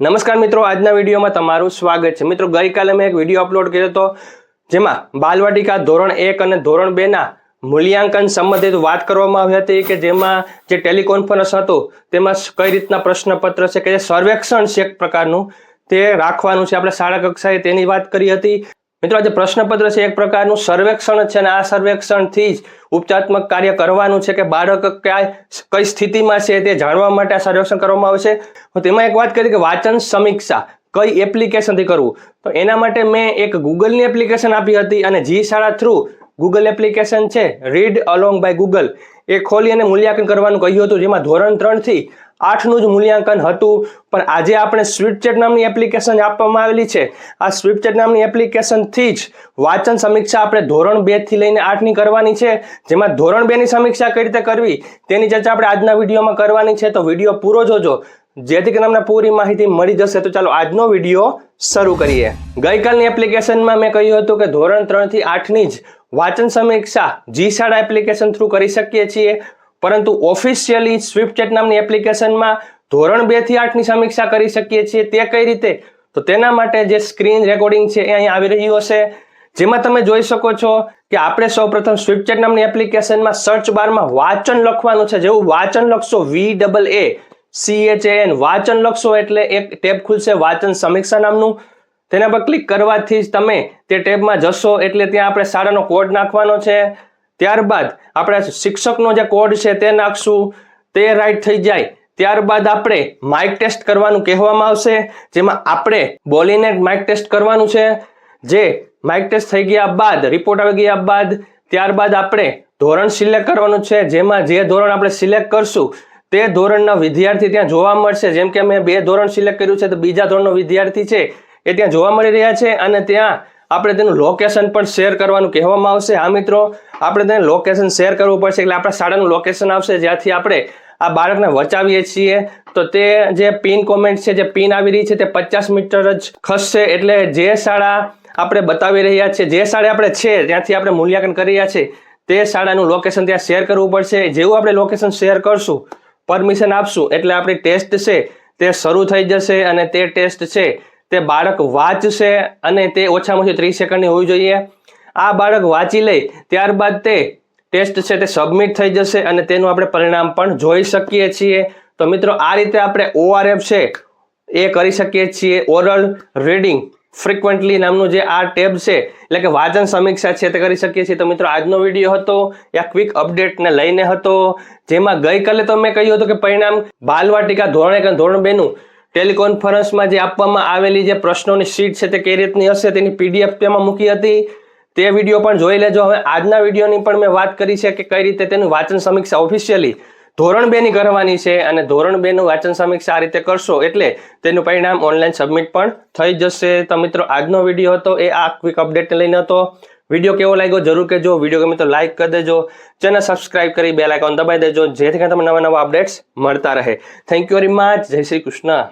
નમસ્કાર મિત્રો, આજના વિડીયોમાં તમારું સ્વાગત છે. મિત્રો, ગઈકાલે મેં એક વીડિયો અપલોડ કર્યો હતો, જેમાં બાલવાટિકા ધોરણ એક અને ધોરણ બે ના મૂલ્યાંકન સંબંધિત વાત કરવામાં આવી હતી કે જેમાં જે ટેલિકોન્ફરન્સ હતું, તેમાં કઈ રીતના પ્રશ્નપત્ર છે કે જે સર્વેક્ષણ છે એક પ્રકારનું, તે રાખવાનું છે. આપણે શાળા કક્ષાએ તેની વાત કરી હતી. મિત્રો, આજે પ્રશ્નપત્ર છે, એક પ્રકારનું સર્વેક્ષણ છે અને આ સર્વેક્ષણથી જ ઉપચારાત્મક કાર્ય કરવાનું છે કે બાળક ક્યાં, કઈ સ્થિતિમાં છે તે જાણવા માટે આ સર્વેક્ષણ કરવામાં આવશે તેમાં એક વાત કરી કે વાંચન સમીક્ષા, કઈ એપ્લિકેશનથી કરવું? તો એના માટે મેં એક ગૂગલની એપ્લિકેશન આપી હતી અને G Shala through Google application છે રીડ અલોંગ બાય ગૂગલ એ ખોલી અને મૂલ્યાંકન કરવાનું કહ્યું હતું, જેમાં ધોરણ ત્રણથી આઠનું જ મૂલ્યાંકન હતું. પણ આજે આપણે સ્વીપચેટ નામની એપ્લિકેશન આપવામાં આવેલી છે. આ સ્વીપચેટ નામની એપ્લિકેશનથી જ વાંચન સમીક્ષા આપણે ધોરણ બેથી લઈને આઠની કરવાની છે. જેમાં ધોરણ બેની સમીક્ષા કઈ રીતે કરવી, તેની ચર્ચા આપણે આજના વિડીયોમાં કરવાની છે. તો વીડિયો પૂરો જોજો. જેથી કરીને તમને પૂરી માહિતી મળી જશે. તો ચાલો આજનો વીડિયો શરૂ કરીએ. ગઈકાલની એપ્લિકેશનમાં મેં કહ્યું હતું કે ધોરણ ત્રણથી આઠની જ વાંચન સમીક્ષા જી શાળા એપ્લિકેશન થ્રુ કરી શકીએ છીએ. પરંતુ ઓફિશિયલી સ્વિફ્ટચેટ નામની એપ્લિકેશનમાં ધોરણ બેથી આઠની સમીક્ષા કરી શકીએ છીએ તે કઈ રીતે? તો તેના માટે જે સ્ક્રીન રેકોર્ડિંગ છે એ અહીં આવી રહ્યું હશે. જેમાં તમે જોઈ શકો છો કે આપણે સૌપ્રથમ સ્વિફ્ટચેટ નામની એપ્લિકેશનમાં સર્ચ બારમાં વાંચન લખવાનું છે. જેવું વાંચન લખશો V double A C H N વાંચન લખશો એટલે એક ટેબ ખુલશે વાંચન સમીક્ષા નામનું. તેના પર ક્લિક કરવાથી જ તમે તે ટેબમાં જશો એટલે ત્યાં આપણે શાળાનો કોડ નાખવાનો છે. ત્યારબાદ આપણે શિક્ષકનો જે કોડ છે તે નાખશું, તે રાઈટ થઈ જાય. ત્યારબાદ આપણે માઇક ટેસ્ટ કરવાનું કહેવામાં આવશે, જેમાં આપણે બોલીને માઇક ટેસ્ટ કરવાનું છે. જે માઇક ટેસ્ટ થઈ ગયા બાદ રિપોર્ટ આવી ગયા બાદ, ત્યારબાદ આપણે ધોરણ સિલેક્ટ કરવાનું છે, જેમાં જે ધોરણ આપણે સિલેક્ટ કરશું, તે ધોરણના વિદ્યાર્થી ત્યાં જોવા મળશે. જેમ કે મેં બે ધોરણ સિલેક્ટ કર્યું છે, તો બીજા ધોરણનો વિદ્યાર્થી છે, એ ત્યાં જોવા મળી રહ્યા છે અને ત્યાં આપણે તેનું લોકેશન પણ શેર કરવાનું કહેવામાં આવશે. હા, મિત્રો, આપણે તેને લોકેશન શેર કરવું પડશે એટલે આપણા શાળાનું લોકેશન આવશે, જ્યાંથી આપણે આ બાળકને વચાવીએ છીએ. તો તે જે પિન કોમેન્ટ છે, જે પિન આવી રહી છે, તે પચાસ મીટર જ ખસશે. એટલે જે શાળા આપણે બતાવી રહ્યા છીએ, જે શાળા આપણે છે, ત્યાંથી આપણે મૂલ્યાંકન કરી રહ્યા છીએ, તે શાળાનું લોકેશન ત્યાં શેર કરવું પડશે. જેવું આપણે લોકેશન શેર કરશું પરમિશન આપશું, એટલે આપણી ટેસ્ટ છે, તે શરૂ થઈ જશે અને તે ટેસ્ટ છે તે બાળક વાંચશે અને તે ઓછામાં ઓછી ત્રીસ સેકન્ડની હોવી જોઈએ. આ બાળક વાંચી લે, ત્યારબાદ તે ટેસ્ટ છે તે સબમિટ થઈ જશે અને તેનું આપણે પરિણામ પણ જોઈ શકીએ છીએ. તો મિત્રો, આ રીતે આપણે ઓઆરએફ છે એ કરી શકીએ છીએ. ઓરલ રીડિંગ ફ્રિકવન્ટલી નામનું જે આ ટેબ છે, એટલે કે વાંચન સમીક્ષા છે તે કરી શકીએ છીએ. તો મિત્રો, આજનો વીડિયો હતો યા ક્વિક અપડેટને લઈને હતો, જેમાં ગઈકાલે તો મેં કહ્યું હતું કે પરિણામ બાલવાટિકા ધોરણ એક અને ધોરણ બેનું ટેલિકોન્ફરન્સમાં જે આપવામાં આવેલી જે પ્રશ્નોની શીટ છે તે કઈ રીતની હશે તેની પીડીએફ તેમાં મૂકી હતી. તે વીડિયો પણ જોઈ લેજો. હવે આજના વિડીયોની પણ મેં વાત કરી છે કે કઈ રીતે તેનું વાંચન સમીક્ષા ઓફિશિયલી ધોરણ બે ની કરવાની છે અને ધોરણ બે નું વાંચન સમીક્ષા આ રીતે કરશો એટલે તેનું પરિણામ ઓનલાઈન સબમિટ પણ થઈ જશે. તો મિત્રો, આજનો વીડિયો હતો. એ આ ક્વિક અપડેટ લઈને હતો. વીડિયો કેવો લાગ્યો જરૂર કહેજો. વીડિયો ગમે તો લાઈક કરી દેજો. ચેનલ સબસ્ક્રાઇબ કરી બે લાઇકોન દબાઈ દેજો. જેથી કરીને તમને નવા નવા અપડેટ્સ મળતા રહે. થેન્ક યુ વેરી મચ જય શ્રી કૃષ્ણ.